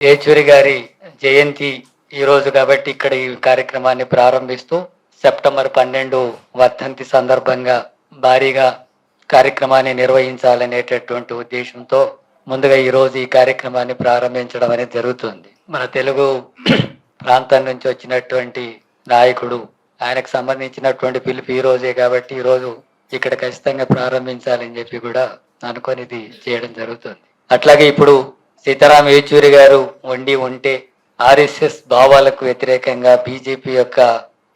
యేచూరి గారి జయంతి ఈ రోజు కాబట్టి ఇక్కడ ఈ కార్యక్రమాన్ని ప్రారంభిస్తూ సెప్టెంబర్ పన్నెండు వర్ధంతి సందర్భంగా భారీగా కార్యక్రమాన్ని నిర్వహించాలనేటటువంటి ఉద్దేశంతో ముందుగా ఈరోజు ఈ కార్యక్రమాన్ని ప్రారంభించడం అనేది జరుగుతుంది. మన తెలుగు ప్రాంతం నుంచి వచ్చినటువంటి నాయకుడు ఆయనకు సంబంధించినటువంటి పిలుపు ఈ రోజే కాబట్టి ఈరోజు ఇక్కడ ఖచ్చితంగా ప్రారంభించాలని చెప్పి కూడా అనుకొని ఇది చేయడం జరుగుతుంది. అట్లాగే ఇప్పుడు సీతారాం యేచూరి గారు వండి ఉంటే ఆర్ఎస్ఎస్ భావాలకు వ్యతిరేకంగా బీజేపీ యొక్క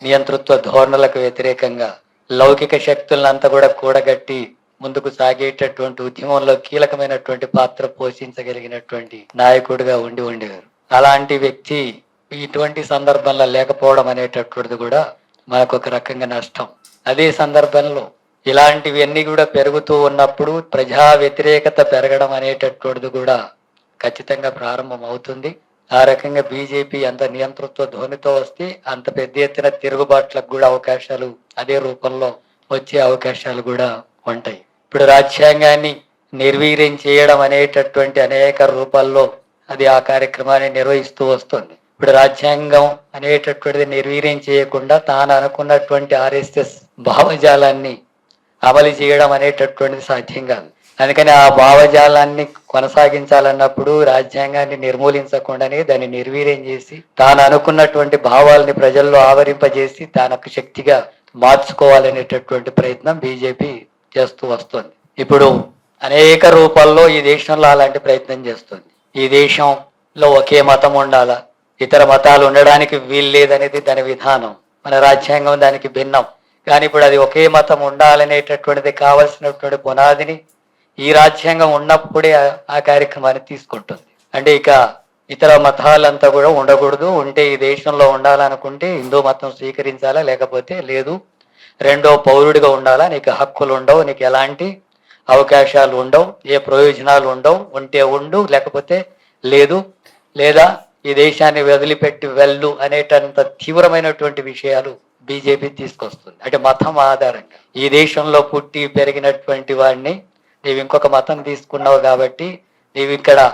నియంతృత్వ ధోరణులకు వ్యతిరేకంగా లౌకిక శక్తులంతా కూడా కూడగట్టి ముందుకు సాగేటటువంటి ఉద్యమంలో కీలకమైనటువంటి పాత్ర పోషించగలిగినటువంటి నాయకుడిగా ఉండి ఉండేవారు. అలాంటి వ్యక్తి ఇటువంటి సందర్భంలో లేకపోవడం అనేటటువంటిది కూడా మనకు ఒక రకంగా నష్టం. అదే సందర్భంలో ఇలాంటివన్నీ కూడా పెరుగుతూ ఉన్నప్పుడు ప్రజా వ్యతిరేకత పెరగడం అనేటటువంటిది కూడా ఖచ్చితంగా ప్రారంభం అవుతుంది. ఆ రకంగా బీజేపీ అంత నియంతృత్వ ధోనితో వస్తే అంత పెద్ద ఎత్తున తిరుగుబాట్లకు కూడా అవకాశాలు అదే రూపంలో వచ్చే అవకాశాలు కూడా ఉంటాయి. ఇప్పుడు రాజ్యాంగాన్ని నిర్వీర్యం చేయడం అనేటటువంటి అనేక రూపాల్లో అది ఆ కార్యక్రమాన్ని నిర్వహిస్తూ వస్తుంది. ఇప్పుడు రాజ్యాంగం అనేటటువంటిది నిర్వీర్యం చేయకుండా తాను అనుకున్నటువంటి ఆర్ఎస్ఎస్ భావజాలాన్ని అమలు చేయడం అనేటటువంటిది సాధ్యం కాదు. అందుకని ఆ భావజాలాన్ని కొనసాగించాలన్నప్పుడు రాజ్యాంగాన్ని నిర్మూలించకుండానే దాన్ని నిర్వీర్యం చేసి తాను అనుకున్నటువంటి భావాలని ప్రజల్లో ఆవరింపజేసి తానొక శక్తిగా మార్చుకోవాలనేటటువంటి ప్రయత్నం బీజేపీ చేస్తూ వస్తుంది. ఇప్పుడు అనేక రూపాల్లో ఈ దేశంలో అలాంటి ప్రయత్నం చేస్తుంది. ఈ దేశంలో ఒకే మతం ఉండాలా? ఇతర మతాలు ఉండడానికి వీలు లేదనేది దాని విధానం. మన రాజ్యాంగం దానికి భిన్నం. కానీ ఇప్పుడు అది ఒకే మతం ఉండాలనేటటువంటిది కావలసినటువంటి పునాదిని ఈ రాజ్యాంగం ఉన్నప్పుడే ఆ- కార్యక్రమాన్ని తీసుకుంటుంది. అంటే ఇక ఇతర మతాలంతా కూడా ఉండకూడదు. ఉంటే ఈ దేశంలో ఉండాలనుకుంటే హిందూ మతం స్వీకరించాలా లేకపోతే లేదు. రెండో పౌరుడిగా ఉండాలా నీకు హక్కులు ఉండవు నీకు ఎలాంటి అవకాశాలు ఉండవు ఏ ప్రయోజనాలు ఉండవు. ఉంటే ఉండు లేకపోతే లేదు. లేదా ఈ దేశాన్ని వదిలిపెట్టి వెళ్ళు అనేటంత తీవ్రమైనటువంటి విషయాలు బీజేపీ తీసుకొస్తుంది. అంటే మతం ఆధారంగా. ఈ దేశంలో పుట్టి పెరిగినటువంటి వాడిని నీవు ఇంకొక మతం తీసుకున్నావు కాబట్టి నీవు ఇక్కడ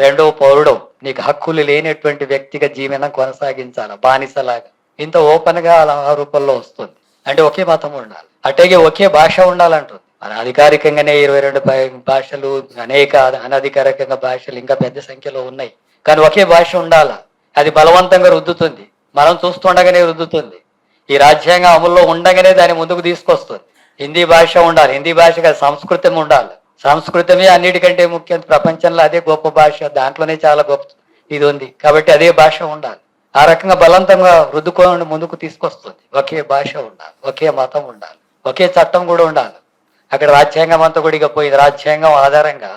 రెండవ పౌరుడు నీకు హక్కులు లేనటువంటి వ్యక్తిగా జీవనం కొనసాగించాలి బానిసలాగా. ఇంత ఓపెన్గా అలా రూపంలో వస్తుంది. అంటే ఒకే మతం ఉండాలి. అట్లాగే ఒకే భాష ఉండాలంటుంది. మన అధికారికంగానే ఇరవై రెండు భాషలు అనేక అనధికారికంగా భాషలు ఇంకా పెద్ద సంఖ్యలో ఉన్నాయి. కానీ ఒకే భాష ఉండాలా? అది బలవంతంగా రుద్దుతుంది. మనం చూస్తుండగానే రుద్దుతుంది. ఈ రాజ్యాంగం అమల్లో ఉండగానే దాన్ని ముందుకు తీసుకొస్తుంది. హిందీ భాష ఉండాలి. హిందీ భాషగా సంస్కృతం ఉండాలి. సంస్కృతమే అన్నిటికంటే ముఖ్యం. ప్రపంచంలో అదే గొప్ప భాష. దాంట్లోనే చాలా గొప్ప ఇది ఉంది. కాబట్టి అదే భాష ఉండాలి. ఆ రకంగా బలవంతంగా రుద్దుకొని ముందుకు తీసుకొస్తుంది. ఒకే భాష ఉండాలి. ఒకే మతం ఉండాలి. ఒకే చట్టం కూడా ఉండాలి. అక్కడ రాజ్యాంగం అంతా కూడా పోయింది. రాజ్యాంగం ఆధారంగా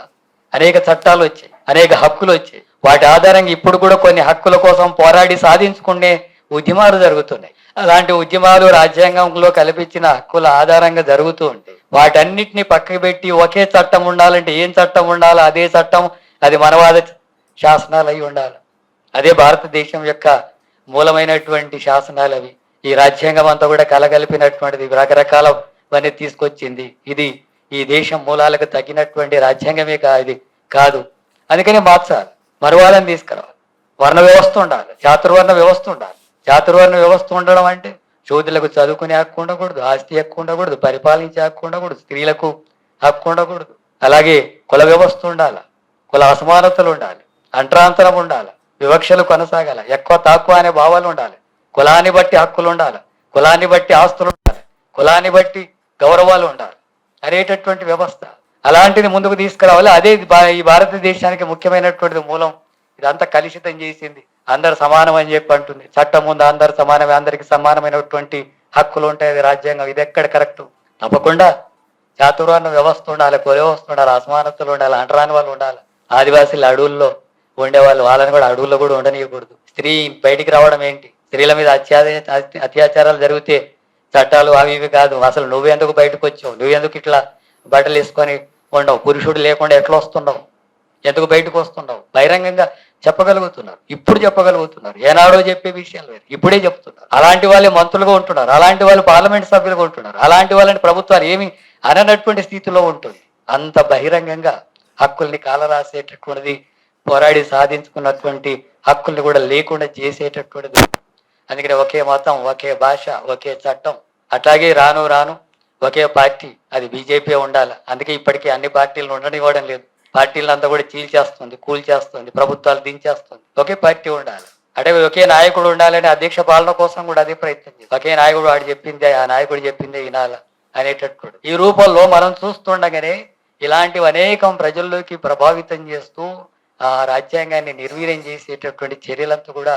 అనేక చట్టాలు వచ్చాయి. అనేక హక్కులు వచ్చాయి. వాటి ఆధారంగా ఇప్పుడు కూడా కొన్ని హక్కుల కోసం పోరాడి సాధించుకునే ఉద్యమాలు జరుగుతున్నాయి. అలాంటి ఉద్యమాలు రాజ్యాంగంలో కల్పించిన హక్కుల ఆధారంగా జరుగుతూ ఉంటాయి. వాటన్నిటిని పక్కకు పెట్టి ఒకే చట్టం ఉండాలంటే ఏం చట్టం ఉండాలో? అదే చట్టం అది మనవాద శాసనాలు అయి ఉండాలి. అదే భారతదేశం యొక్క మూలమైనటువంటి శాసనాలు అవి. ఈ రాజ్యాంగం అంతా కూడా కలగలిపినటువంటిది రకరకాలవన్నీ తీసుకొచ్చింది. ఇది ఈ దేశం మూలాలకు తగినటువంటి రాజ్యాంగమే కా ఇది కాదు. అందుకని మార్చాలి. మరువాలని తీసుకురావాలి. వర్ణ వ్యవస్థ ఉండాలి. చాతుర్వర్ణ వ్యవస్థ ఉండాలి. చాతుర్వర్ణ వ్యవస్థ ఉండడం అంటే చోదులకు చదువుకునే హక్కు ఉండకూడదు ఆస్తి హక్కు ఉండకూడదు పరిపాలించే హక్కు ఉండకూడదు స్త్రీలకు హక్కు ఉండకూడదు. అలాగే కుల వ్యవస్థ ఉండాలి కుల అసమానతలు ఉండాలి అంటరాంతరం ఉండాలి వివక్షలు కొనసాగాల ఎక్కువ తక్కువ అనే భావాలు ఉండాలి కులాన్ని బట్టి హక్కులు ఉండాలి కులాన్ని బట్టి ఆస్తులు ఉండాలి కులాన్ని బట్టి గౌరవాలు ఉండాలి అనేటటువంటి వ్యవస్థ. అలాంటిది ముందుకు తీసుకురావాలి. అదే భా- ఈ భారతదేశానికి ముఖ్యమైనటువంటిది మూలం. ఇదంతా కలుషితం చేసింది అందరు సమానం అని చెప్పి అంటుంది. చట్టం ముందు అందరు సమానమే అందరికి సమానమైనటువంటి హక్కులు ఉంటాయి అది రాజ్యాంగం. ఇది ఎక్కడ కరెక్ట్? తప్పకుండా చాతుర్వర్ణ వ్యవస్థ ఉండాలి కుల వ్యవస్థ ఉండాలి అసమానతలు ఉండాలి అంటరాని వాళ్ళు ఉండాలి. ఆదివాసీలు అడవుల్లో ఉండేవాళ్ళు వాళ్ళని కూడా అడవుల్లో కూడా ఉండనియకూడదు. స్త్రీ బయటికి రావడం ఏంటి? స్త్రీల మీద అత్యాచార అత్యాచారాలు జరిగితే చట్టాలు అవి ఇవి కాదు. అసలు నువ్వెందుకు బయటకు వచ్చావు? నువ్వెందుకు ఇట్లా బట్టలు వేసుకొని ఉండవు? పురుషుడు లేకుండా ఎట్లా వస్తున్నావు? ఎందుకు బయటకు వస్తున్నావు బహిరంగంగా చెప్పగలుగుతున్నారు. ఇప్పుడు చెప్పగలుగుతున్నారు. ఏనాడో చెప్పే విషయాలు వేరు ఇప్పుడే చెప్తున్నారు. అలాంటి వాళ్ళే మంత్రులుగా ఉంటున్నారు. అలాంటి వాళ్ళు పార్లమెంట్ సభ్యులుగా ఉంటున్నారు. అలాంటి వాళ్ళని ప్రభుత్వాలు ఏమి అననటువంటి స్థితిలో ఉంటుంది. అంత బహిరంగంగా హక్కుల్ని కాలరాసేటటువంటిది పోరాడి సాధించుకున్నటువంటి హక్కుల్ని కూడా లేకుండా చేసేటటువంటిది. అందుకని ఒకే మతం ఒకే భాష ఒకే చట్టం. అట్లాగే రాను రాను ఒకే పార్టీ. అది బీజేపీ ఉండాలి? అందుకే ఇప్పటికీ అన్ని పార్టీలు ఉండనివ్వడం లేదు. పార్టీలంతా కూడా చీల్చేస్తుంది కూల్చేస్తుంది ప్రభుత్వాలు దించేస్తుంది. ఒకే పార్టీ ఉండాలి. అంటే ఒకే నాయకుడు ఉండాలని అధ్యక్ష పాలన కోసం కూడా అదే ప్రయత్నం చేస్తుంది. ఒకే నాయకుడు వాడు చెప్పిందే ఆ నాయకుడు చెప్పిందే వినాల అనేటట్టు ఈ రూపంలో మనం చూస్తుండగానే ఇలాంటివి అనేకం ప్రజల్లోకి ప్రభావితం చేస్తూ ఆ రాజ్యాంగాన్ని నిర్వీర్యం చేసేటటువంటి చర్యలంతా కూడా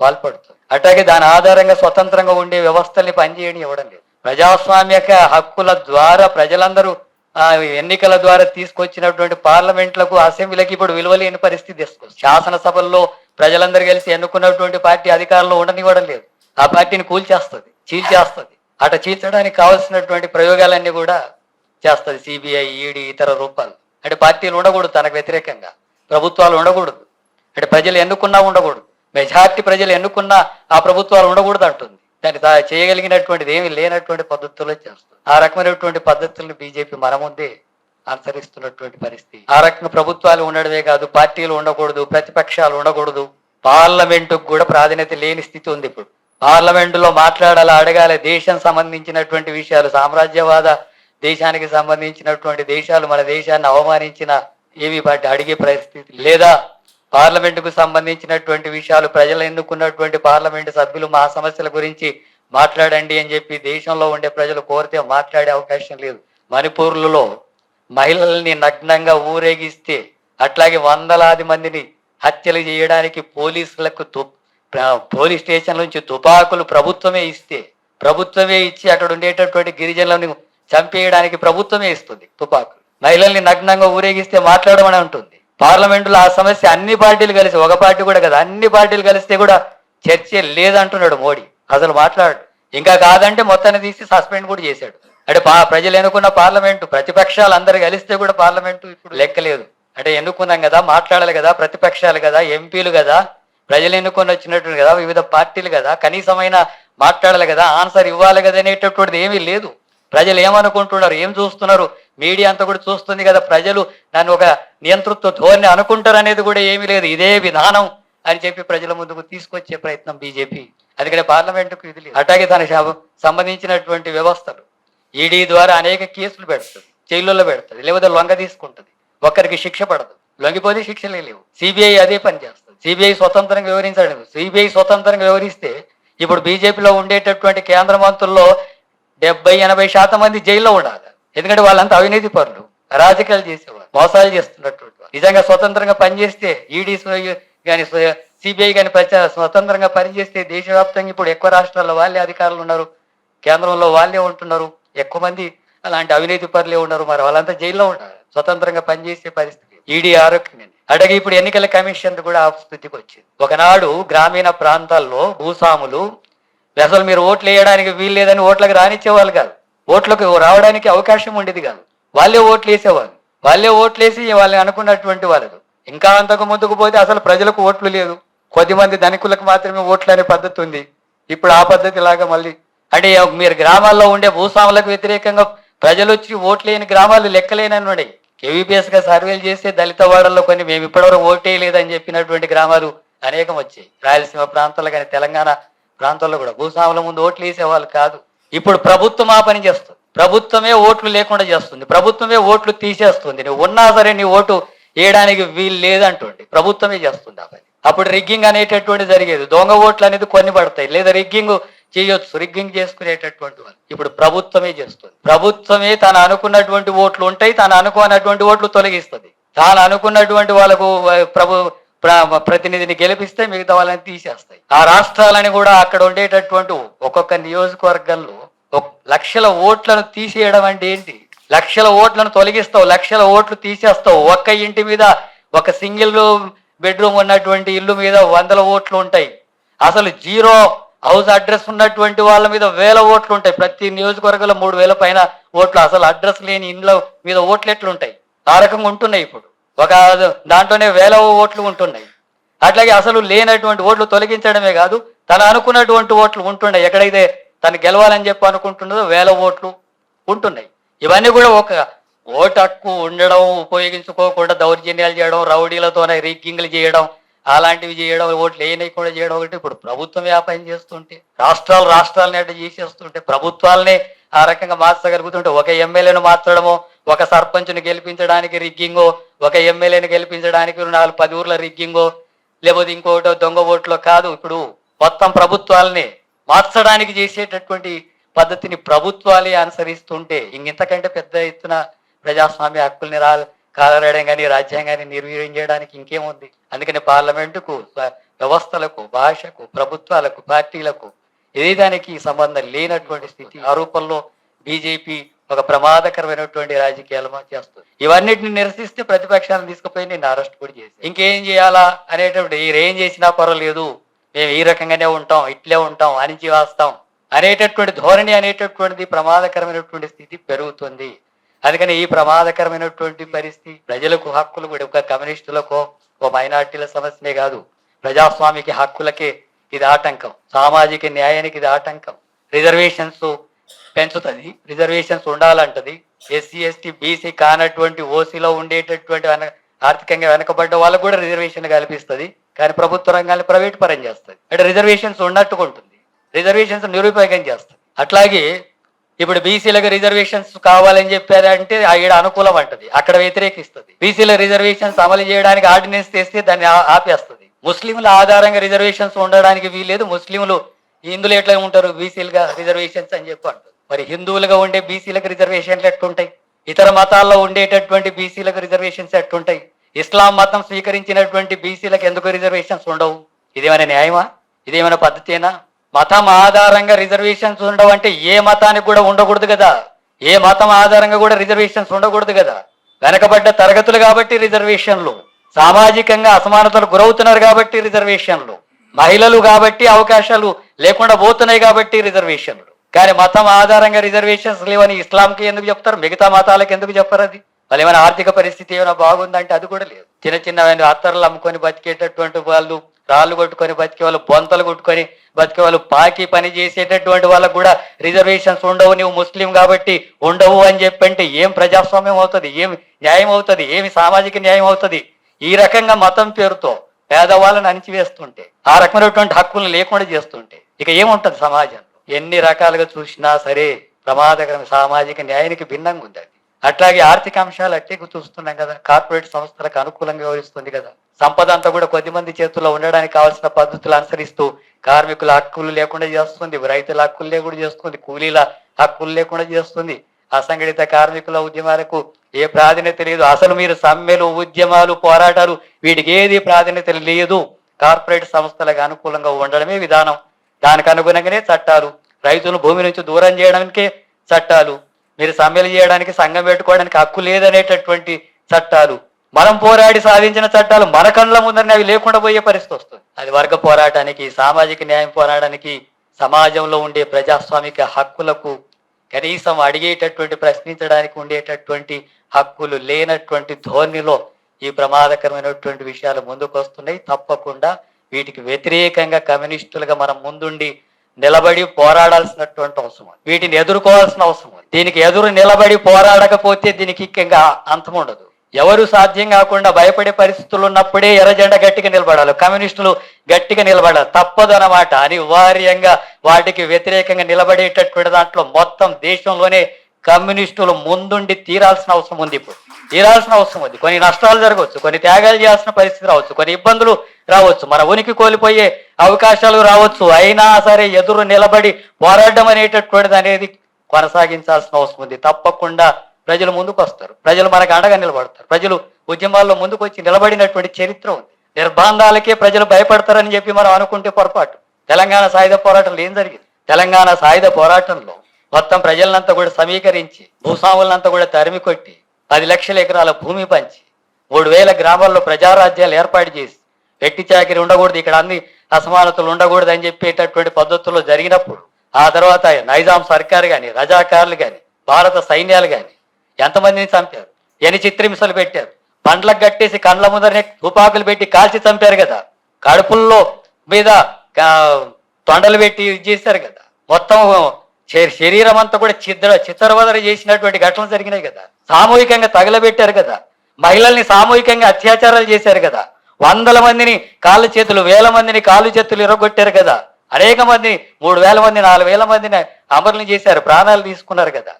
పాల్పడుతుంది. అట్లాగే దాని ఆధారంగా స్వతంత్రంగా ఉండే వ్యవస్థల్ని పనిచేయని ఇవ్వడం లేదు. ప్రజాస్వామ్యక హక్కుల ద్వారా ప్రజలందరూ ఆ ఎన్నికల ద్వారా తీసుకొచ్చినటువంటి పార్లమెంట్లకు అసెంబ్లీలకు ఇప్పుడు విలువలేని పరిస్థితి తీసుకొస్తుంది శాసనసభల్లో ప్రజలందరూ కలిసి ఎన్నుకున్నటువంటి పార్టీ అధికారంలో ఉండనివ్వడం లేదు. ఆ పార్టీని కూల్చేస్తుంది చీల్చేస్తుంది. అట చీల్చడానికి కావాల్సినటువంటి ప్రయోగాలన్నీ కూడా చేస్తుంది సిబిఐ ఈడీ ఇతర రూపాలు. అంటే పార్టీలు ఉండకూడదు తనకు వ్యతిరేకంగా. ప్రభుత్వాలు ఉండకూడదు. అంటే ప్రజలు ఎన్నుకున్నా ఉండకూడదు. మెజార్టీ ప్రజలు ఎన్నుకున్నా ఆ ప్రభుత్వాలు ఉండకూడదు అంటుంది. దాన్ని చేయగలిగినటువంటిది ఏమి లేనటువంటి పద్ధతుల్లో చేస్తుంది. ఆ రకమైనటువంటి పద్ధతులను బీజేపీ మన ముందే అనుసరిస్తున్నటువంటి పరిస్థితి. ఆ రకంగా ప్రభుత్వాలు ఉండడమే కాదు పార్టీలు ఉండకూడదు ప్రతిపక్షాలు ఉండకూడదు. పార్లమెంటుకు కూడా ప్రాధాన్యత లేని స్థితి ఉంది ఇప్పుడు. పార్లమెంటులో మాట్లాడాలి అడగాలి దేశం సంబంధించినటువంటి విషయాలు సామ్రాజ్యవాద దేశానికి సంబంధించినటువంటి దేశాలు మన దేశాన్ని అవమానించిన ఏవి వాటి అడిగే పరిస్థితి లేదా పార్లమెంటుకు సంబంధించినటువంటి విషయాలు ప్రజలు ఎన్నుకున్నటువంటి పార్లమెంటు సభ్యులు మా సమస్యల గురించి మాట్లాడండి అని చెప్పి దేశంలో ఉండే ప్రజలు కోరితే మాట్లాడే అవకాశం లేదు. మణిపూర్లలో మహిళల్ని నగ్నంగా ఊరేగిస్తే అట్లాగే వందలాది మందిని హత్యలు చేయడానికి పోలీసులకు తు పోలీస్ స్టేషన్ నుంచి తుపాకులు ప్రభుత్వమే ఇస్తే ప్రభుత్వమే ఇచ్చి అక్కడ ఉండేటటువంటి గిరిజనులను చంపేయడానికి ప్రభుత్వమే ఇస్తుంది తుపాకులు. మహిళల్ని నగ్నంగా ఊరేగిస్తే మాట్లాడమని ఉంటుంది పార్లమెంటులో ఆ సమస్య అన్ని పార్టీలు కలిసి ఒక పార్టీ కూడా కదా అన్ని పార్టీలు కలిస్తే కూడా చర్చ లేదంటున్నాడు మోడీ. అసలు మాట్లాడు. ఇంకా కాదంటే మొత్తాన్ని తీసి సస్పెండ్ కూడా చేశాడు. అంటే పా ప్రజలు ఎన్నుకున్న పార్లమెంటు ప్రతిపక్షాలు అందరు కలిస్తే కూడా పార్లమెంటు ఇప్పుడు లెక్కలేదు అంటే ఎన్నుకున్నాం కదా మాట్లాడాలి కదా ప్రతిపక్షాలు కదా ఎంపీలు కదా ప్రజలు ఎన్నుకొని వచ్చినట్టు కదా వివిధ పార్టీలు కదా కనీసమైన మాట్లాడాలి కదా ఆన్సర్ ఇవ్వాలి కదా అనేటటువంటిది ఏమీ లేదు. ప్రజలు ఏమనుకుంటున్నారు ఏం చూస్తున్నారు మీడియా అంతా కూడా చూస్తుంది కదా ప్రజలు నన్ను ఒక నియంతృత్వ ధోరణి అనుకుంటారు అనేది కూడా ఏమీ లేదు. ఇదే విధానం అని చెప్పి ప్రజల ముందుకు తీసుకొచ్చే ప్రయత్నం బీజేపీ. అందుకనే పార్లమెంటుకు ఇది లేదు. అట్లాగే తన సంబంధించినటువంటి వ్యవస్థలు. ఈడీ ద్వారా అనేక కేసులు పెడుతుంది జైలులో పెడుతుంది లేకపోతే లొంగ తీసుకుంటుంది. ఒక్కరికి శిక్ష పడదు. లొంగిపోతే శిక్షలే లేవు. సిబిఐ అదే పని చేస్తుంది. సిబిఐ స్వతంత్రంగా వివరించడం సిబిఐ స్వతంత్రంగా వివరిస్తే ఇప్పుడు బీజేపీలో ఉండేటటువంటి కేంద్ర మంత్రుల్లో డెబ్బై ఎనభై శాతం మంది జైల్లో ఉండాలి. ఎందుకంటే వాళ్ళంతా అవినీతి పరులు రాజకీయాలు చేసేవారు మోసాలు చేస్తున్నటువంటి వారు. నిజంగా స్వతంత్రంగా పనిచేస్తే ఈడీ కానీ సిబిఐ కానీ స్వతంత్రంగా పనిచేస్తే దేశవ్యాప్తంగా ఇప్పుడు ఎక్కువ రాష్ట్రాల్లో వాళ్ళే అధికారులు ఉన్నారు కేంద్రంలో వాళ్ళే ఉంటున్నారు ఎక్కువ మంది అలాంటి అవినీతి పరులే ఉన్నారు మరి వాళ్ళంతా జైల్లో ఉన్నారు స్వతంత్రంగా పనిచేసే పరిస్థితి. ఈడీ ఆరోగ్యం. అడగి ఇప్పుడు ఎన్నికల కమిషన్ కూడా ఆ స్థితికి వచ్చింది. ఒకనాడు గ్రామీణ ప్రాంతాల్లో భూస్వాములు అసలు మీరు ఓట్లు వేయడానికి వీలు లేదని ఓట్లకు రానిచ్చేవాళ్ళు కాదు. ఓట్లకు రావడానికి అవకాశం ఉండేది కాదు. వాళ్ళే ఓట్లు వేసేవాళ్ళు. వాళ్ళే ఓట్లు వేసి వాళ్ళని అనుకున్నటువంటి వాళ్ళు ఇంకా అంతకు ముందుకు పోతే అసలు ప్రజలకు ఓట్లు లేదు. కొద్దిమంది ధనికులకు మాత్రమే ఓట్లు అనే పద్ధతి ఉంది. ఇప్పుడు ఆ పద్ధతి లాగా మళ్ళీ అంటే మీరు గ్రామాల్లో ఉండే భూస్వాములకు వ్యతిరేకంగా ప్రజలు వచ్చి ఓట్లు లేని గ్రామాలు లెక్కలేనని ఉన్నాయి కేవీపీఎస్గా సర్వేలు చేస్తే దళిత వాడల్లో కొన్ని మేము ఇప్పటివరకు ఓటేయలేదని చెప్పినటువంటి గ్రామాలు అనేకం వచ్చాయి. రాయలసీమ ప్రాంతాల్లో కానీ తెలంగాణ ప్రాంతాల్లో కూడా భూస్వాముల ముందు ఓట్లు వేసేవాళ్ళు కాదు. ఇప్పుడు ప్రభుత్వం ఆ పని చేస్తుంది. ప్రభుత్వమే ఓట్లు లేకుండా చేస్తుంది. ప్రభుత్వమే ఓట్లు తీసేస్తుంది. నువ్వు ఉన్నా సరే నీ ఓటు వేయడానికి వీలు లేదంటుంది ప్రభుత్వమే చేస్తుంది ఆ పని. అప్పుడు రిగ్గింగ్ అనేటటువంటి జరిగేది. దొంగ ఓట్లు అనేది కొన్ని పడతాయి. లేదా రిగ్గింగ్ చేయొచ్చు. రిగ్గింగ్ చేసుకునేటటువంటి వాళ్ళు. ఇప్పుడు ప్రభుత్వమే చేస్తుంది. ప్రభుత్వమే తాను అనుకున్నటువంటి ఓట్లు ఉంటాయి. తాను అనుకున్నటువంటి ఓట్లు తొలగిస్తుంది. తాను అనుకున్నటువంటి వాళ్ళకు ప్రభు ప్ర- ప్రతినిధిని గెలిపిస్తే మిగతా వాళ్ళని తీసేస్తాయి. ఆ రాష్ట్రాలని కూడా అక్కడ ఉండేటటువంటి ఒక్కొక్క నియోజకవర్గంలో లక్షల ఓట్లను తీసేయడం అంటే ఏంటి? లక్షల ఓట్లను తొలగిస్తావు లక్షల ఓట్లు తీసేస్తావు. ఒక్క ఇంటి మీద ఒక సింగిల్ బెడ్రూమ్ ఉన్నటువంటి ఇల్లు మీద వందల ఓట్లు ఉంటాయి. అసలు జీరో హౌస్ అడ్రస్ ఉన్నటువంటి వాళ్ళ మీద వేల ఓట్లు ఉంటాయి. ప్రతి నియోజకవర్గంలో మూడు వేల పైన ఓట్లు. అసలు అడ్రస్ లేని ఇండ్ల మీద ఓట్లు ఎట్లుంటాయి? ఆ రకంగా ఉంటున్నాయి ఇప్పుడు. ఒక దాంట్లోనే వేల ఓట్లు ఉంటున్నాయి. అట్లాగే అసలు లేనటువంటి ఓట్లు తొలగించడమే కాదు తను అనుకున్నటువంటి ఓట్లు ఉంటున్నాయి. ఎక్కడైతే తను గెలవాలని చెప్పి అనుకుంటున్నదో వేల ఓట్లు ఉంటున్నాయి. ఇవన్నీ కూడా ఒక ఓటు హక్కు ఉండడం ఉపయోగించుకోకుండా దౌర్జన్యాలు చేయడం రౌడీలతోనే రిగ్గింగ్లు చేయడం అలాంటివి చేయడం ఓట్లు వేయనీయకుండా చేయడం ఒకటి ఇప్పుడు ప్రభుత్వం వ్యాపారం చేస్తుంటే రాష్ట్రాలు రాష్ట్రాలని అటు చేసేస్తుంటే ప్రభుత్వాలనే ఆ రకంగా మార్చగలుగుతుంటే ఒక ఎమ్మెల్యేను మార్చడమో ఒక సర్పంచ్ను గెలిపించడానికి రిగ్గింగో ఒక ఎమ్మెల్యేని గెలిపించడానికి నాలుగు పది ఊర్ల రిగ్గింగో లేకపోతే ఇంకోటో దొంగ ఓట్లో కాదు. ఇప్పుడు మొత్తం ప్రభుత్వాలని మార్చడానికి చేసేటటువంటి పద్ధతిని ప్రభుత్వాలే అనుసరిస్తుంటే ఇంతకంటే పెద్ద ఎత్తున ప్రజాస్వామ్య హక్కుల్ని రా కాలరాయడం కానీ రాజ్యాంగాన్ని నిర్వీర్యం చేయడానికి ఇంకేముంది? అందుకని పార్లమెంటుకు వ్యవస్థలకు భాషకు ప్రభుత్వాలకు పార్టీలకు ఏ దానికి సంబంధం లేనటువంటి స్థితి ఆ రూపంలో బీజేపీ ఒక ప్రమాదకరమైనటువంటి రాజకీయాలు చేస్తుంది. ఇవన్నిటిని నిరసిస్తే ప్రతిపక్షాలను తీసుకుపోయి నేను అరెస్ట్ కూడా చేసి ఇంకేం చేయాలా అనేటువంటి ఏం చేసినా పర్వాలేదు. మేము ఈ రకంగానే ఉంటాం ఇట్లే ఉంటాం అణిచి వాస్తాం అనేటటువంటి ధోరణి అనేటటువంటిది ప్రమాదకరమైనటువంటి స్థితి పెరుగుతుంది. అందుకని ఈ ప్రమాదకరమైనటువంటి పరిస్థితి ప్రజలకు హక్కులు కూడా ఒక కమ్యూనిస్టులకో ఒక మైనార్టీల సమస్యనే కాదు. ప్రజాస్వామికి హక్కులకే ఇది ఆటంకం. సామాజిక న్యాయానికి ఇది ఆటంకం. రిజర్వేషన్స్ పెంచుతుంది. రిజర్వేషన్స్ ఉండాలంటది. ఎస్సీ ఎస్టీ బీసీ కానటువంటి ఓసీలో ఉండేటటువంటి ఆర్థికంగా వెనకబడ్డ వాళ్ళకు కూడా రిజర్వేషన్ కల్పిస్తుంది. కానీ ప్రభుత్వ రంగాన్ని ప్రైవేట్ పరం చేస్తుంది అంటే రిజర్వేషన్స్ ఉన్నట్టుగా ఉంటుంది రిజర్వేషన్స్ నిరుపయోగం చేస్తుంది అట్లాగే ఇప్పుడు బీసీలకు రిజర్వేషన్స్ కావాలని చెప్పారంటే ఈడ అనుకూలం అంటది. అక్కడ వ్యతిరేకిస్తుంది. బీసీల రిజర్వేషన్స్ అమలు చేయడానికి ఆర్డినెన్స్ తెస్తే దాన్ని ఆ- ఆపేస్తుంది. ముస్లింల ఆధారంగా రిజర్వేషన్స్ ఉండడానికి వీల్లేదు. ముస్లింలు హిందువులు ఎట్లా ఉంటారు? బీసీలుగా రిజర్వేషన్స్ అని చెప్పి అంటారు. మరి హిందువులుగా ఉండే బీసీలకు రిజర్వేషన్లు ఎట్లుంటాయి ఇతర మతాల్లో ఉండేటటువంటి బీసీలకు రిజర్వేషన్స్ ఎట్లుంటాయి ఇస్లాం మతం స్వీకరించినటువంటి బీసీలకు ఎందుకు రిజర్వేషన్స్ ఉండవు? ఇదేమైనా న్యాయమా? ఇదేమైనా పద్ధతేనా? మతం ఆధారంగా రిజర్వేషన్స్ ఉండవు అంటే ఏ మతానికి కూడా ఉండకూడదు కదా. ఏ మతం ఆధారంగా కూడా రిజర్వేషన్స్ ఉండకూడదు కదా. వెనకబడ్డ తరగతులు కాబట్టి రిజర్వేషన్లు. సామాజికంగా అసమానతలు గురవుతున్నారు కాబట్టి రిజర్వేషన్లు. మహిళలు కాబట్టి అవకాశాలు లేకుండా పోతున్నాయి కాబట్టి రిజర్వేషన్లు. కానీ మతం ఆధారంగా రిజర్వేషన్స్ లేవని ఇస్లాంకి ఎందుకు చెప్తారు? మిగతా మతాలకు ఎందుకు చెప్పరు అది? వాళ్ళు ఏమైనా ఆర్థిక పరిస్థితి ఏమైనా బాగుందంటే అది కూడా లేదు. చిన్న చిన్న అత్తర్లు అమ్ముకొని బతికేటటువంటి వాళ్ళు రాళ్ళు కొట్టుకొని బతికే వాళ్ళు బొంతలు కొట్టుకొని బతికే వాళ్ళు పాకి పని చేసేటటువంటి వాళ్ళకు కూడా రిజర్వేషన్స్ ఉండవు. నువ్వు ముస్లిం కాబట్టి ఉండవు అని చెప్పంటే ఏం ప్రజాస్వామ్యం అవుతుంది? ఏం న్యాయం అవుతుంది? ఏమి సామాజిక న్యాయం అవుతుంది? ఈ రకంగా మతం పేరుతో పేదవాళ్ళని అణిచివేస్తుంటే ఆ రకమైనటువంటి హక్కులను లేకుండా చేస్తుంటే ఇక ఏముంటది సమాజంలో? ఎన్ని రకాలుగా చూసినా సరే ప్రమాదకరం సామాజిక న్యాయానికి భిన్నంగా ఉంది అట్లాగే ఆర్థిక అంశాలు అట్టే చూస్తున్నాం కదా. కార్పొరేట్ సంస్థలకు అనుకూలంగా వ్యవహరిస్తుంది కదా. సంపద అంతా కూడా కొద్ది మంది చేతుల్లో ఉండడానికి కావాల్సిన పద్ధతులు అనుసరిస్తూ కార్మికుల హక్కులు లేకుండా చేస్తుంది. రైతుల హక్కులు లేకుండా చేస్తుంది. కూలీల హక్కులు లేకుండా చేస్తుంది. అసంఘటిత కార్మికుల ఉద్యమాలకు ఏ ప్రాధాన్యత లేదు. అసలు మీరు సమ్మెలు ఉద్యమాలు పోరాటాలు వీటికి ఏది ప్రాధాన్యత లేదు. కార్పొరేట్ సంస్థలకు అనుకూలంగా ఉండడమే విధానం. దానికి అనుగుణంగానే చట్టాలు. రైతులను భూమి నుంచి దూరం చేయడానికే చట్టాలు. మీరు సమ్మెలు చేయడానికి సంఘం పెట్టుకోవడానికి హక్కు లేదనేటటువంటి చట్టాలు మనం పోరాడి సాధించిన చట్టాలు మన కళ్ళ ముందరనే అవి లేకుండా పోయే పరిస్థితి వస్తుంది. అది వర్గ పోరాటానికి సామాజిక న్యాయం పోరాటానికి సమాజంలో ఉండే ప్రజాస్వామిక హక్కులకు కనీసం అడిగేటటువంటి ప్రశ్నించడానికి ఉండేటటువంటి హక్కులు లేనటువంటి ధోరణిలో ఈ ప్రమాదకరమైనటువంటి విషయాలు ముందుకు వస్తున్నాయి తప్పకుండా వీటికి వ్యతిరేకంగా కమ్యూనిస్టులుగా మనం ముందుండి నిలబడి పోరాడాల్సినటువంటి అవసరం వీటిని ఎదుర్కోవాల్సిన అవసరం దీనికి ఎదురు నిలబడి పోరాడకపోతే దీనికి ఇంకా అంతం ఉండదు. ఎవరు సాధ్యం కాకుండా భయపడే పరిస్థితులు ఉన్నప్పుడే ఎర్రజెండ గట్టిగా నిలబడాలి. కమ్యూనిస్టులు గట్టిగా నిలబడాలి. తప్పదు అన్నమాట. అనివార్యంగా వాటికి వ్యతిరేకంగా నిలబడేటటువంటి దాంట్లో మొత్తం దేశంలోనే కమ్యూనిస్టులు ముందుండి తీరాల్సిన అవసరం ఉంది ఇప్పుడు. తీరాల్సిన అవసరం ఉంది. కొన్ని నష్టాలు జరగవచ్చు కొన్ని త్యాగాలు చేయాల్సిన పరిస్థితి రావచ్చు కొన్ని ఇబ్బందులు రావచ్చు. మన ఉనికి కోల్పోయే అవకాశాలు రావచ్చు. అయినా సరే ఎదురు నిలబడి పోరాడడం అనేటటువంటిది అనేది కొనసాగించాల్సిన అవసరం ఉంది. తప్పకుండా ప్రజలు ముందుకు వస్తారు. ప్రజలు మనకు అండగా నిలబడతారు. ప్రజలు ఉద్యమాల్లో ముందుకు వచ్చి నిలబడినటువంటి చరిత్ర ఉంది. నిర్బంధాలకే ప్రజలు భయపడతారని చెప్పి మనం అనుకుంటే పొరపాటు. తెలంగాణ సాయుధ పోరాటంలో ఏం జరిగింది? తెలంగాణ సాయుధ పోరాటంలో మొత్తం ప్రజలంతా కూడా సమీకరించి భూస్వాములంతా కూడా తరిమి కొట్టి పది లక్షల ఎకరాల భూమి పంచి మూడు వేల గ్రామాల్లో ప్రజారాజ్యాలు ఏర్పాటు చేసి వ్యక్తి చాకిరి ఉండకూడదు ఇక్కడ అన్ని అసమానతలు ఉండకూడదు అని చెప్పేటటువంటి పద్ధతుల్లో జరిగినప్పుడు ఆ తర్వాత నైజాం సర్కార్ కానీ రజాకారులు కానీ భారత సైన్యాలు కానీ ఎంతమందిని చంపారు? ఎన్ని చిత్రహింసలు పెట్టారు? పండ్లకు కట్టేసి కండ్ల ముందరనే తుపాకులు పెట్టి కాల్చి చంపారు కదా? కడుపుల్లో మీద తొండలు పెట్టి ఇది చేశారు కదా? మొత్తం శరీ- శరీరం అంతా కూడా చిద్ర చిత్రవదర చేసినటువంటి ఘటనలు జరిగినాయి కదా? సామూహికంగా తగలబెట్టారు కదా? మహిళల్ని సామూహికంగా అత్యాచారాలు చేశారు కదా? వందల మందిని కాళ్ళు చేతులు వేల మందిని కాళ్ళు చేతులు ఇరగొట్టారు కదా? అనేక మంది మూడు వేల మంది నాలుగు వేల మందిని అమరులు చేశారు ప్రాణాలు తీసుకున్నారు కదా.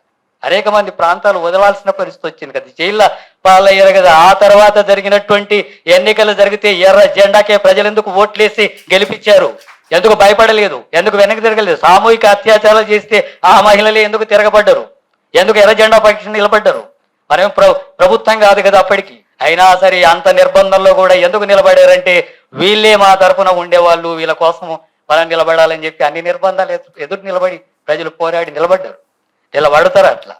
అనేక మంది ప్రాంతాలు వదలాల్సిన పరిస్థితి వచ్చింది కదా. జైళ్ళ పాలయ్యారు కదా. ఆ తర్వాత జరిగినటువంటి ఎన్నికలు జరిగితే ఎర్ర జెండాకే ప్రజలు ఎందుకు ఓట్లేసి గెలిపించారు? ఎందుకు భయపడలేదు? ఎందుకు వెనక్కి తిరగలేదు? సామూహిక అత్యాచారాలు చేస్తే ఆ మహిళలే ఎందుకు తిరగబడ్డారు? ఎందుకు ఎర్ర జెండా పక్షి నిలబడ్డారు? మనం ప్రభుత్వం కాదు కదా అప్పటికి. అయినా సరే అంత నిర్బంధంలో కూడా ఎందుకు నిలబడారంటే వీళ్ళే మా తరపున ఉండేవాళ్ళు వీళ్ళ కోసం మనం నిలబడాలని చెప్పి అన్ని నిర్బంధాలు ఎదు- ఎదురు నిలబడి ప్రజలు పోరాడి నిలబడ్డారు. నిలబడతారు అట్లా.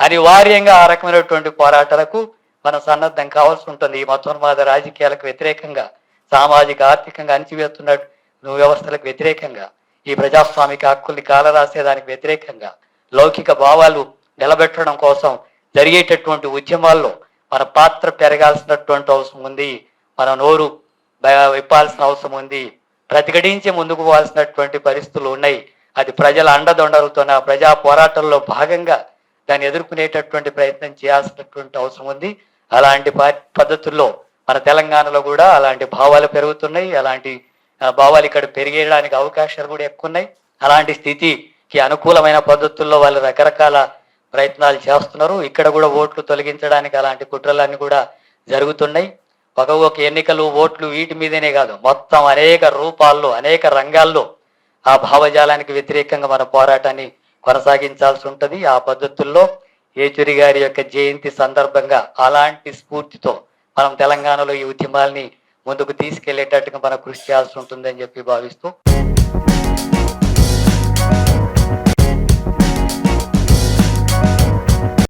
అనివార్యంగా ఆ రకమైనటువంటి పోరాటాలకు మనం సన్నద్ధం కావాల్సి ఉంటుంది. ఈ మతోన్మాద రాజకీయాలకు వ్యతిరేకంగా సామాజిక ఆర్థికంగా అణచివేస్తున్న వ్యవస్థలకు వ్యతిరేకంగా ఈ ప్రజాస్వామిక హక్కుల్ని కాలరాసేదానికి వ్యతిరేకంగా లౌకిక భావాలు నిలబెట్టడం కోసం జరిగేటటువంటి ఉద్యమాల్లో మన పాత్ర పెరగాల్సినటువంటి అవసరం ఉంది. మన నోరు విప్పాల్సిన అవసరం ఉంది. ప్రతిఘటించి ముందుకు పోవాల్సినటువంటి పరిస్థితులు ఉన్నాయి. అది ప్రజల అండదొండలతోన ప్రజా పోరాటంలో భాగంగా దాన్ని ఎదుర్కొనేటటువంటి ప్రయత్నం చేయాల్సినటువంటి అవసరం ఉంది. అలాంటి ప- పద్ధతుల్లో మన తెలంగాణలో కూడా అలాంటి భావాలు పెరుగుతున్నాయి. అలాంటి భావాలు ఇక్కడ పెరిగేయడానికి అవకాశాలు కూడా ఎక్కువ ఉన్నాయి. అలాంటి స్థితికి అనుకూలమైన పద్ధతుల్లో వాళ్ళు రకరకాల ప్రయత్నాలు చేస్తున్నారు. ఇక్కడ కూడా ఓట్లు తొలగించడానికి అలాంటి కుట్రలన్నీ కూడా జరుగుతున్నాయి. ఒక ఒక ఎన్నికలు ఓట్లు వీటి మీదనే కాదు మొత్తం అనేక రూపాల్లో అనేక రంగాల్లో ఆ భావజాలానికి వ్యతిరేకంగా మన పోరాటాన్ని కొనసాగించాల్సి ఉంటుంది. ఆ పద్ధతుల్లో ఏచూరి గారి యొక్క జయంతి సందర్భంగా అలాంటి స్ఫూర్తితో మనం తెలంగాణలో ఈ ఉద్యమాల్ని ముందుకు తీసుకెళ్ళేటట్టుగా మనం కృషి చేయాల్సి ఉంటుందని చెప్పి భావిస్తూ